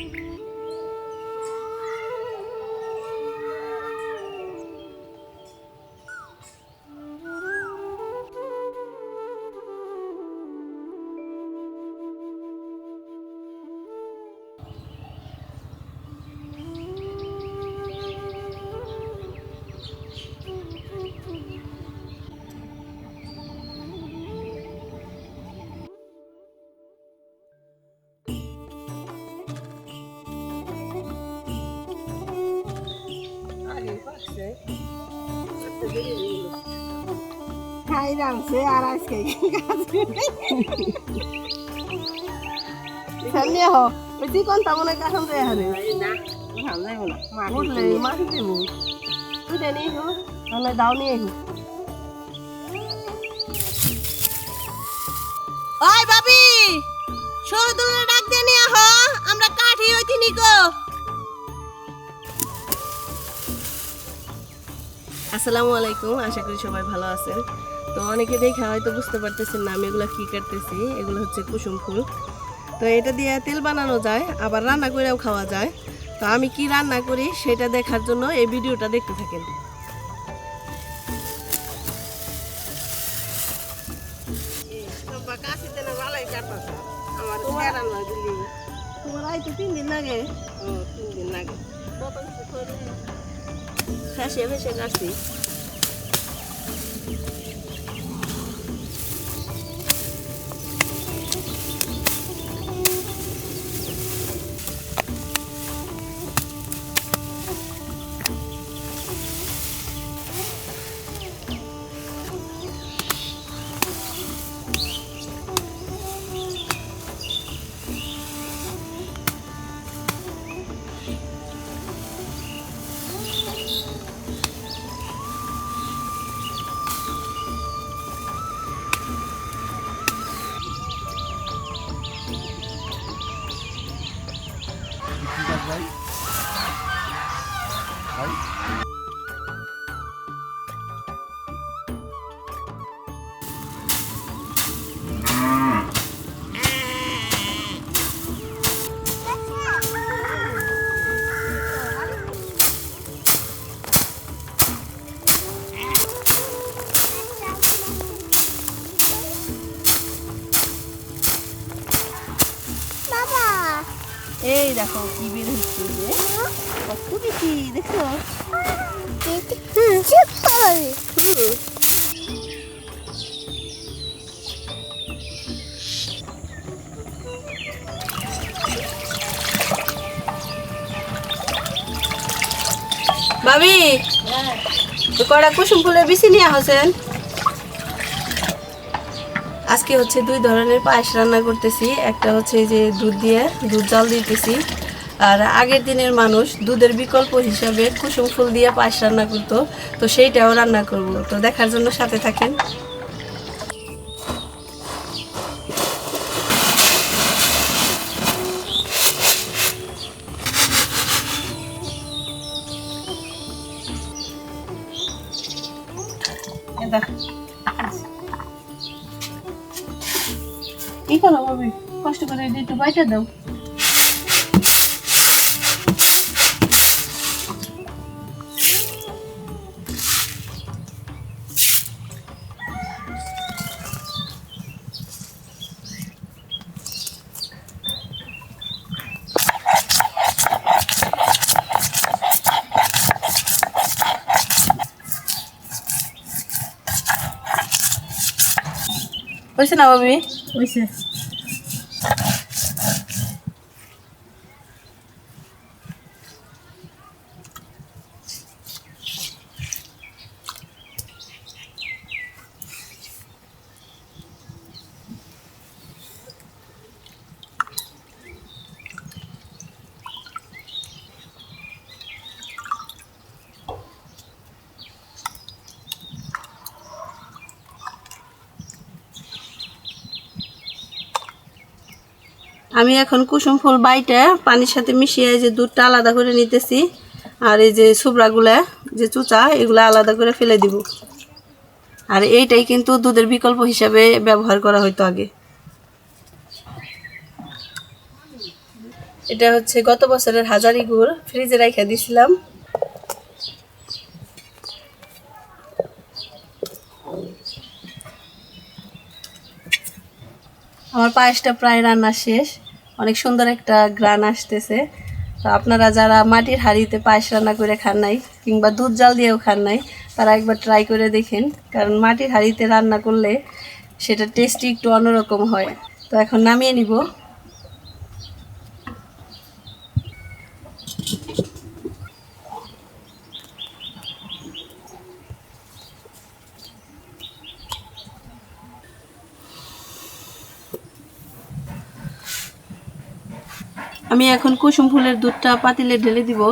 Ring. খাই রাখছে আর আজকে সামনে হো বেশি কোন তা মনে কাছে যায় হারে না ভালো না উঠলে মাটি দেব। তুই দেনি হো তাহলে দাও নিয়ে হো ওই বাবি শহীদুল্লাহ ডাক দিয়ে নিয়ে আহ, আমরা কাঠি হইতি নিকো। আসসালামু আলাইকুম আশা করি সবাই ভালো আছেন। তো অনেকে দেখে হয়তো বুঝতে পারতেছেন না আমি এগুলো কি কাটতেছি। এগুলো হচ্ছে কুসুম ফুল। তো এটা দিয়ে তেল বানানো যায় আবার রান্না করেও খাওয়া যায়। তো আমি কি রান্না করি সেটা দেখার জন্য এই ভিডিওটা দেখতে থাকেন। তোমার আইতে তিন দিন লাগে। ও তিন দিন লাগে। কত কিছু করে ফেসে ফেসে কাটছি এই দেখো কি বের হচ্ছে যে কত বেশি ভাবি কড়া কুসুম ফুলের বিচি নিয়ে আসেন। আজকে হচ্ছে দুই ধরনের পায়েস রান্না করতেছি। একটা হচ্ছে যে দুধ দিয়ে দুধ জাল দিতেছি। আর আগের দিনের মানুষ দুধের বিকল্প হিসাবে কুসুম ফুল দিয়ে পায়েস রান্না করতো, তো সেইটাও রান্না করব। তো দেখার জন্য সাথে থাকেন। কি করো কষ্ট করে একটু বাইটা দাও। হয়েছে না বাবি হয়েছে আমি এখন কুসুম ফুল বাইটে পানির সাথে মিশিয়ে যে দুধটা আলাদা করে নিতেছি। আর এই যে সুবড়াগুলা যে চুচা, এগুলো আলাদা করে ফেলে দিব। আর এইটাই কিন্তু দুধের বিকল্প হিসাবে ব্যবহার করা হতো আগে। এটা হচ্ছে গত বছরের হাজারি গুড়, ফ্রিজে রেখে দিছিলাম। আমার পায়েসটা প্রায় রান্না শেষ। অনেক সুন্দর একটা গ্রান আসতেছে। তো আপনারা যারা মাটির হাঁড়িতে পায়েস রান্না করে খান নাই কিংবা দুধ জাল দিয়েও খান নাই, তারা একবার ট্রাই করে দেখেন। কারণ মাটির হাঁড়িতে রান্না করলে সেটা টেস্টি একটু অন্যরকম হয়। তো এখন নামিয়ে নিব। আমি এখন কুসুম ফুলের দুধটা পাতিলে ঢেলে দিব।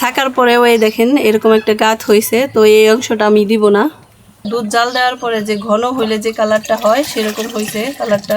থাকার পরে ওই দেখেন, এরকম একটা গাত হয়েছে তো এই অংশটা আমি দিব না। দুধ জাল দেওয়ার পরে যে ঘন হইলে যে কালারটা হয়, সেরকম হয়েছে কালারটা।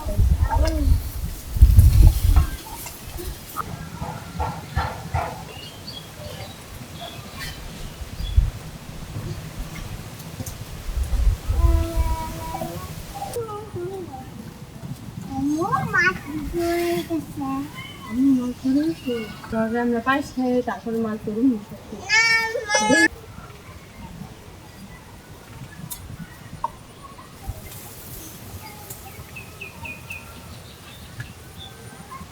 আমরা পায়েস খাই তারপরে মাছ ধরুন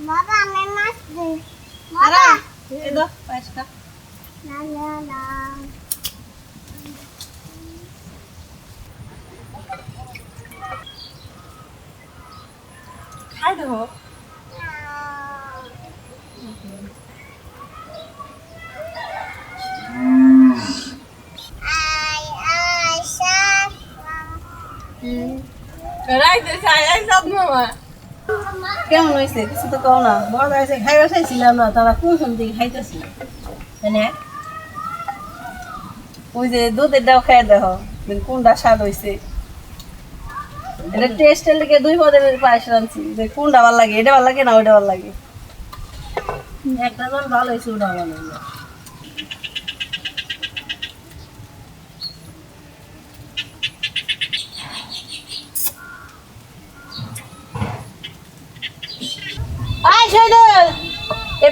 বাবা আমি মাছ দিই আরা এই দাও পায়েসটা না না না খাই দেবো কেমন হয়েছে কিছু তো কও না। মজা আছে খাইবার চাইছিলাম না তারা কোন ওই যে দুধের ডাও খাই দেখো কোনটা স্বাদ হয়েছে এটা টেস্টের লেগে দুই পদের পায়েস রাঁধছি যে কোনটা ভালো লাগে? এটা ভালো লাগে না ওইটা ভালো লাগে? একটা জন ভালো হয়েছে ওটা ভালো হলো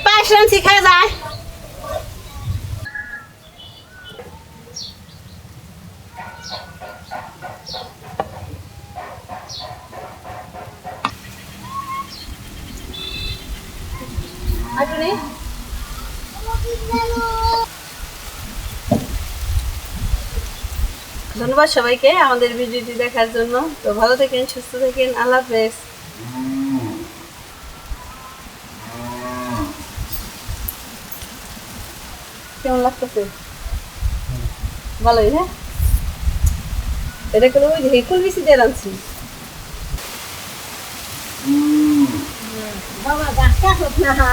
পায়েস ধন্যবাদ সবাইকে আমাদের ভিডিওটি দেখার জন্য। তো ভালো থাকেন সুস্থ থাকেন আল্লাহ হাফেজ। কেমন লাগতেছে? ভালোই হ্যাঁ? এটা কোনো ওই হেকুল বেশি দিয়ে রাঁধছি। বাবা, গাছটা হোক না, হা?